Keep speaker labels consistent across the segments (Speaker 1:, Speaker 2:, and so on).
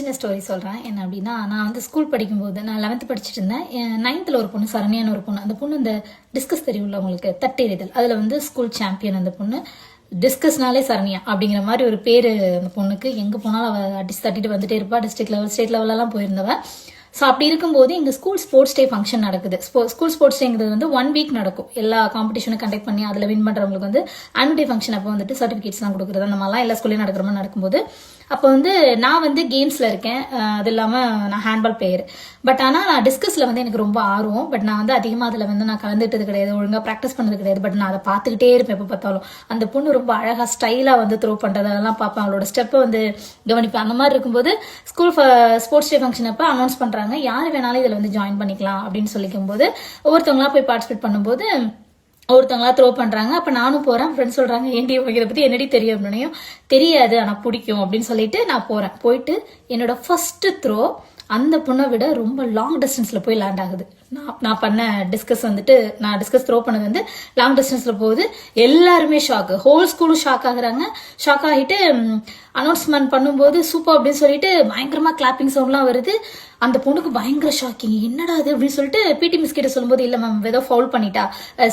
Speaker 1: சின்ன ஸ்டோரி சொல்கிறேன் என்ன அப்படின்னா நான் வந்து ஸ்கூல் படிக்கும்போது நான் லெவன்த்து படிச்சுட்டு இருந்தேன் நைன்த்தில் ஒரு பொண்ணு சரணியான ஒரு பொண்ணு. அந்த பொண்ணு இந்த டிஸ்கஸ் தெரியும்ல உங்களுக்கு? தட்டெறிதல். அதில் வந்து ஸ்கூல் சாம்பியன் அந்த பொண்ணு. டிஸ்கஸ்னாலே சரண்யா அப்படிங்கிற மாதிரி ஒரு பேர் அந்த பொண்ணுக்கு. எங்கே போனாலும் அவள் அடிச்சு தட்டிட்டு வந்துட்டே இருப்பா. டிஸ்ட்ரிக்ட் லெவல் ஸ்டேட் லெவலெலாம் போயிருந்தவ. ஸோ அப்படி இருக்கும்போது எங்கள் ஸ்கூல் ஸ்போர்ட்ஸ் டே ஃபங்க்ஷன் நடக்குது. ஸ்கூல் ஸ்போர்ட்ஸ் டேங்கிறது வந்து ஒன் வீக் நடக்கும். எல்லா காம்படிஷனும் கண்டக்ட் பண்ணி அதில் வின் பண்ணுறவங்களுக்கு வந்து ஆனுவல் டே ஃபங்க்ஷன் அப்போ வந்துட்டு சர்டிஃபிகேட்ஸ்லாம் கொடுக்குறது. அந்த மாதிரிலாம் எல்லா ஸ்கூல்லையும் நடக்கிற மாதிரி நடக்கும்போது அப்போ வந்து நான் வந்து கேம்ஸில் இருக்கேன். அது இல்லாமல் நான் ஹேண்ட்பால் பிளேயர் பட் ஆனால் நான் டிஸ்கஸில் வந்து எனக்கு ரொம்ப ஆர்வம். பட் நான் வந்து அதிகமாக அதில் வந்து நான் கலந்துட்டது கிடையாது. ஒழுங்காக ப்ராக்டிஸ் பண்ணது கிடையாது. பட் நான் அதை பார்த்துக்கிட்டே இருப்பேன் எப்போ பார்த்தாலும். அந்த பொண்ணு ரொம்ப அழகாக ஸ்டைலாக வந்து த்ரோ பண்ணுறது அதெல்லாம் பார்ப்பேன். அவளோட ஸ்டெப்பை வந்து கவனிப்பேன். அந்த மாதிரி இருக்கும்போது ஸ்கூல் ஸ்போர்ட்ஸ் டே ஃபங்க்ஷன் அப்போ அனௌன்ஸ் பண்ணுறாங்க யார் வேணாலும் இதில் வந்து ஜாயின் பண்ணிக்கலாம் அப்படின்னு சொல்லிக்கும் போது போய் பார்ட்டிசிபேட் பண்ணும்போது ஒருத்தவங்களா த்ரோ பண்றாங்க. அப்ப நானும் போறேன். ஃப்ரெண்ட்ஸ் சொல்றாங்க ஏன்டி உனக்கு இதை பத்தி என்னடி தெரியும்? அப்படின்னையும் தெரியாது. ஆனா பிடிக்கும். அப்படின்னு சொல்லிட்டு நான் போறேன். போயிட்டு என்னோட ஃபர்ஸ்ட் த்ரோ அந்த பொண்ணை விட ரொம்ப லாங் டிஸ்டன்ஸ்ல போய் லேண்ட் ஆகுது. நான் நான் பண்ண டிஸ்கஸ் வந்துட்டு நான் டிஸ்கஸ் த்ரோ பண்ணது வந்து லாங் டிஸ்டன்ஸ்ல போகுது. எல்லாருமே ஷாக் ஹோல் ஸ்கூலும் ஷாக் ஆகுறாங்க. ஷாக் ஆகிட்டு அனௌன்ஸ்மெண்ட் பண்ணும்போது சூப்பர் அப்படின்னு சொல்லிட்டு பயங்கரமா கிளாப்பிங் சவுண்ட்லாம் வருது. அந்த பொண்ணுக்கு பயங்கர ஷாக்கிங் என்னடா அது அப்படின்னு சொல்லிட்டு பிடி மிஸ் கிட்ட சொல்லும்போது இல்ல மேம் ஏதோ ஃபவுல் பண்ணிட்டா.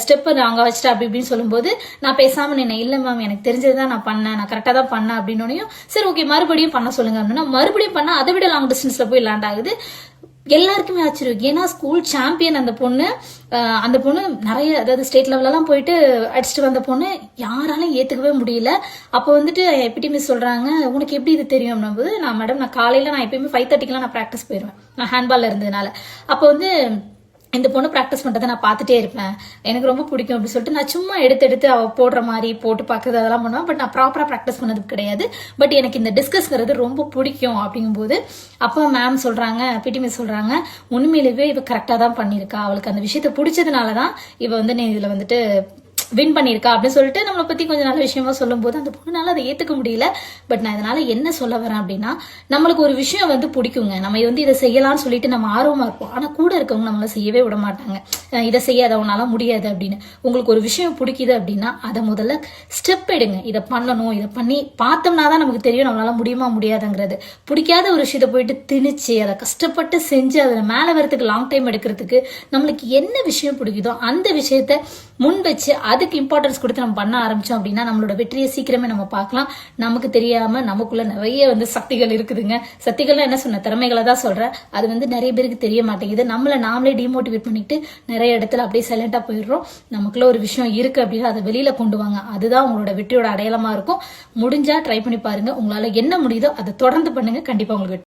Speaker 1: ஸ்டெப் அங்க வச்சிட்டா அப்படி இப்படின்னு சொல்லும்போது நான் பேசாம நின்னேன். இல்ல மேம் எனக்கு தெரிஞ்சதுதான் நான் பண்ணேன். நான் கரெக்டா தான் பண்ணேன் அப்படின்னோடனையும் சரி ஓகே மறுபடியும் பண்ண சொல்லுங்க அப்படின்னா மறுபடியும் பண்ணா அதை விட லாங் டிஸ்டன்ஸ்ல போய் லேண்ட் ஆகுது. எல்லாருக்குமே ஆச்சரியம். ஏன்னா ஸ்கூல் சாம்பியன் அந்த பொண்ணு அந்த பொண்ணு நிறைய அதாவது ஸ்டேட் லெவலெல்லாம் போயிட்டு அடிச்சுட்டு வந்த பொண்ணு யாராலும் ஏற்றுக்கவே முடியல. அப்போ வந்துட்டு எப்படி மிஸ் சொல்கிறாங்க உனக்கு எப்படி இது தெரியும்? போது நான் மேடம் நான் காலையில் நான் எப்பயுமே ஃபைவ் தேர்ட்டிக்கெலாம் நான் ப்ராக்டிஸ் போயிடுவேன் நான் ஹேண்ட்பால்ல இருந்ததுனால. அப்போ வந்து இந்த பொண்ணு ப்ராக்டிஸ் பண்ணுறத நான் பார்த்துட்டே இருப்பேன். எனக்கு ரொம்ப பிடிக்கும் அப்படின்னு சொல்லிட்டு நான் சும்மா எடுத்து எடுத்து அவள் போடுற மாதிரி போட்டு பார்க்குறது அதெல்லாம் பண்ணுவேன். பட் நான் ப்ராப்பராக ப்ராக்டிஸ் பண்ணது கிடையாது. பட் எனக்கு இந்த டிஸ்கஸ்ங்கிறது ரொம்ப பிடிக்கும் அப்படிங்கும்போது அப்போ மேம் சொல்கிறாங்க பிடி மிஸ் சொல்கிறாங்க உண்மையிலேயே இவ கரெக்டாக தான் பண்ணியிருக்கா. அவளுக்கு அந்த விஷயத்த பிடிச்சதுனால தான் இவ வந்து நீ இதில் வந்துட்டு வின் பண்ணியிருக்கா அப்படின்னு சொல்லிட்டு நம்மளை பத்தி கொஞ்சம் நல்ல விஷயமா சொல்லும்போது அந்த பொண்ணுனால அதை ஏத்துக்க முடியல. பட் நான் இதனால என்ன சொல்ல வரேன் அப்படின்னா நம்மளுக்கு ஒரு விஷயம் வந்து பிடிக்குங்க. நம்ம வந்து இதை செய்யலாம்னு சொல்லிட்டு நம்ம ஆர்வமா இருப்போம். ஆனா கூட இருக்கவங்க நம்மள செய்யவே விட மாட்டாங்க. இதை செய்யாத உன்னால முடியாது அப்படின்னு. உங்களுக்கு ஒரு விஷயம் பிடிக்குது அப்படின்னா அதை முதல்ல ஸ்டெப் எடுங்க. இதை பண்ணணும். இதை பண்ணி பார்த்தோம்னா தான் நமக்கு தெரியும் நம்மளால முடியுமா முடியாதுங்கிறது. பிடிக்காத ஒரு விஷயத்தை போயிட்டு திணிச்சு அதை கஷ்டப்பட்டு செஞ்சு அதில் மேலே வரத்துக்கு லாங் டைம் எடுக்கிறதுக்கு நம்மளுக்கு என்ன விஷயம் பிடிக்குதோ அந்த விஷயத்த முன் வச்சு அதுக்கு இம்பார்ட்டன்ஸ் கொடுத்து நம்ம பண்ண ஆரம்பிச்சோம் அப்படின்னா நம்மளோட வெற்றியை சீக்கிரமே நம்ம பார்க்கலாம். நமக்கு தெரியாம நமக்குள்ள நிறைய வந்து சக்திகள் இருக்குதுங்க. சக்திகள்லாம் என்ன சொன்ன திறமைகளை தான் சொல்றேன். அது வந்து நிறைய பேருக்கு தெரிய மாட்டேங்குது. நம்மளை நாமளே டிமோட்டிவேட் பண்ணிட்டு நிறைய இடத்துல அப்படியே சைலண்டா போயிடுறோம். நமக்குள்ள ஒரு விஷயம் இருக்கு அப்படின்னா அதை வெளியில கொண்டு வாங்க. அதுதான் உங்களோட வெற்றியோட அடையாளமா இருக்கும். முடிஞ்சா ட்ரை பண்ணி பாருங்க. உங்களால என்ன முடியுதோ அதை தொடர்ந்து பண்ணுங்க. கண்டிப்பா உங்களுக்கு